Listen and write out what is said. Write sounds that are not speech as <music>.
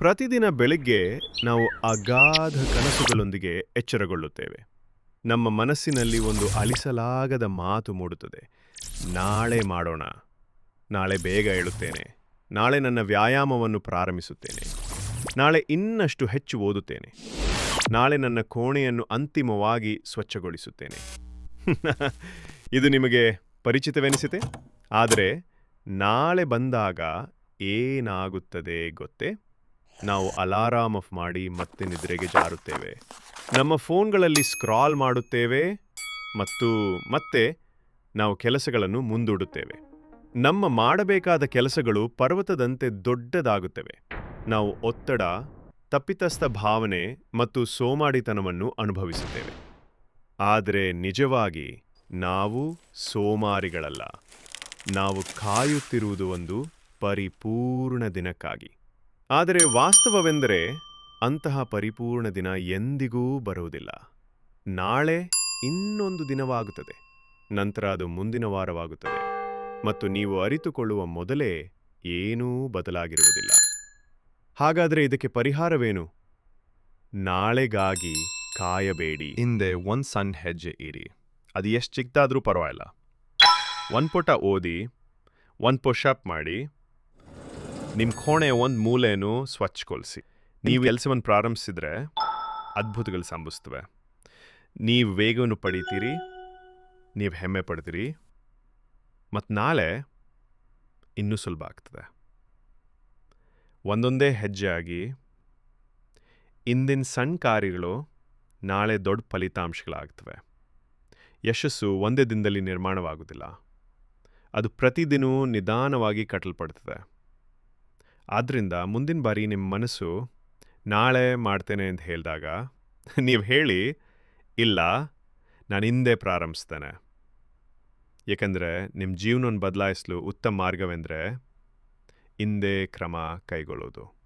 ಪ್ರತಿದಿನ ಬೆಳಿಗ್ಗೆ ನಾವು ಅಗಾಧ ಕನಸುಗಳೊಂದಿಗೆ ಎಚ್ಚರಗೊಳ್ಳುತ್ತೇವೆ. ನಮ್ಮ ಮನಸ್ಸಿನಲ್ಲಿ ಒಂದು ಅಳಿಸಲಾಗದ ಮಾತು ಮೂಡುತ್ತದೆ. ನಾಳೆ ಮಾಡೋಣ. ನಾಳೆ ಬೇಗ ಹೇಳುತ್ತೇನೆ ನಾಳೆ ನನ್ನ ವ್ಯಾಯಾಮವನ್ನು ಪ್ರಾರಂಭಿಸುತ್ತೇನೆ. ನಾಳೆ ಇನ್ನಷ್ಟು ಹೆಚ್ಚು ಓದುತ್ತೇನೆ. ನಾಳೆ ನನ್ನ ಕೋಣೆಯನ್ನು ಅಂತಿಮವಾಗಿ ಸ್ವಚ್ಛಗೊಳಿಸುತ್ತೇನೆ. <laughs> ಇದು ನಿಮಗೆ ಪರಿಚಿತವೆನಿಸಿದೆ ಆದರೆ ನಾಳೆ ಬಂದಾಗ ಏನಾಗುತ್ತದೆ ಗೊತ್ತೇ? ನಾವು ಅಲಾರಾಮ್ ಆಫ್ ಮಾಡಿ ಮತ್ತೆ ನಿದ್ರೆಗೆ ಜಾರುತ್ತೇವೆ. ನಮ್ಮ ಫೋನ್ಗಳಲ್ಲಿ ಸ್ಕ್ರಾಲ್ ಮಾಡುತ್ತೇವೆ ಮತ್ತು ಮತ್ತೆ ನಾವು ಕೆಲಸಗಳನ್ನು ಮುಂದೂಡುತ್ತೇವೆ. ನಮ್ಮ ಮಾಡಬೇಕಾದ ಕೆಲಸಗಳು ಪರ್ವತದಂತೆ ದೊಡ್ಡದಾಗುತ್ತವೆ. ನಾವು ಒತ್ತಡ, ತಪ್ಪಿತಸ್ಥ ಭಾವನೆ ಮತ್ತು ಸೋಮಾಡಿತನವನ್ನು ಅನುಭವಿಸುತ್ತೇವೆ. ಆದರೆ ನಿಜವಾಗಿ ನಾವು ಸೋಮಾರಿಗಳಲ್ಲ. ನಾವು ಕಾಯುತ್ತಿರುವುದು ಒಂದು ಪರಿಪೂರ್ಣ ದಿನಕ್ಕಾಗಿ. ಆದರೆ ವಾಸ್ತವವೆಂದರೆ ಅಂತಹ ಪರಿಪೂರ್ಣ ದಿನ ಎಂದಿಗೂ ಬರುವುದಿಲ್ಲ. ನಾಳೆ ಇನ್ನೊಂದು ದಿನವಾಗುತ್ತದೆ. ನಂತರ ಅದು ಮುಂದಿನ ವಾರವಾಗುತ್ತದೆ. ಮತ್ತು ನೀವು ಅರಿತುಕೊಳ್ಳುವ ಮೊದಲೇ ಏನೂ ಬದಲಾಗಿರುವುದಿಲ್ಲ. ಹಾಗಾದರೆ ಇದಕ್ಕೆ ಪರಿಹಾರವೇನು? ನಾಳೆಗಾಗಿ ಕಾಯಬೇಡಿ. ಹಿಂದೆ ಒಂದು ಸಣ್ಣ ಹೆಜ್ಜೆ ಇರಿ. ಅದು ಎಷ್ಟು ಚಿಕ್ಕದಾದರೂ ಪರವಾಗಿಲ್ಲ. ಒಂದು ಪುಟ ಓದಿ, ಒಂದು ಪುಷಪ್ ಮಾಡಿ ನಿಮ್ಮ ಕೋಣೆ ಒಂದು ಮೂಲೆನೂ ಸ್ವಚ್ಛಗೊಳಿಸಿ. ನೀವು ಕೆಲಸವನ್ನು ಪ್ರಾರಂಭಿಸಿದ್ರೆ ಅದ್ಭುತಗಳು ಸಂಭವಿಸ್ತವೆ. ನೀವು ವೇಗವನ್ನು ಪಡಿತೀರಿ, ನೀವು ಹೆಮ್ಮೆ ಪಡ್ತೀರಿ ಮತ್ತು ನಾಳೆ ಇನ್ನೂ ಸುಲಭ ಆಗ್ತದೆ. ಒಂದೊಂದೇ ಹೆಜ್ಜೆ ಆಗಿ ಇಂದಿನ ಸಣ್ಣ ಕಾರ್ಯಗಳು ನಾಳೆ ದೊಡ್ಡ ಫಲಿತಾಂಶಗಳಾಗ್ತವೆ. ಯಶಸ್ಸು ಒಂದೇ ದಿನದಲ್ಲಿ ನಿರ್ಮಾಣವಾಗುವುದಿಲ್ಲ ಅದು ಪ್ರತಿದಿನವೂ ನಿಧಾನವಾಗಿ ಕಟ್ಟಲ್ಪಡ್ತದೆ. ಆದ್ದರಿಂದ ಮುಂದಿನ ಬಾರಿ ನಿಮ್ಮ ಮನಸ್ಸು ನಾಳೆ ಮಾಡ್ತೇನೆ ಅಂತ ಹೇಳಿದಾಗ ನೀವು ಹೇಳಿ, ಇಲ್ಲ, ನಾನು ಹಿಂದೆ ಪ್ರಾರಂಭಿಸ್ತೇನೆ. ಏಕೆಂದರೆ ನಿಮ್ಮ ಜೀವನವನ್ನು ಬದಲಾಯಿಸಲು ಉತ್ತಮ ಮಾರ್ಗವೆಂದರೆ ಹಿಂದೆ ಕ್ರಮ ಕೈಗೊಳ್ಳೋದು.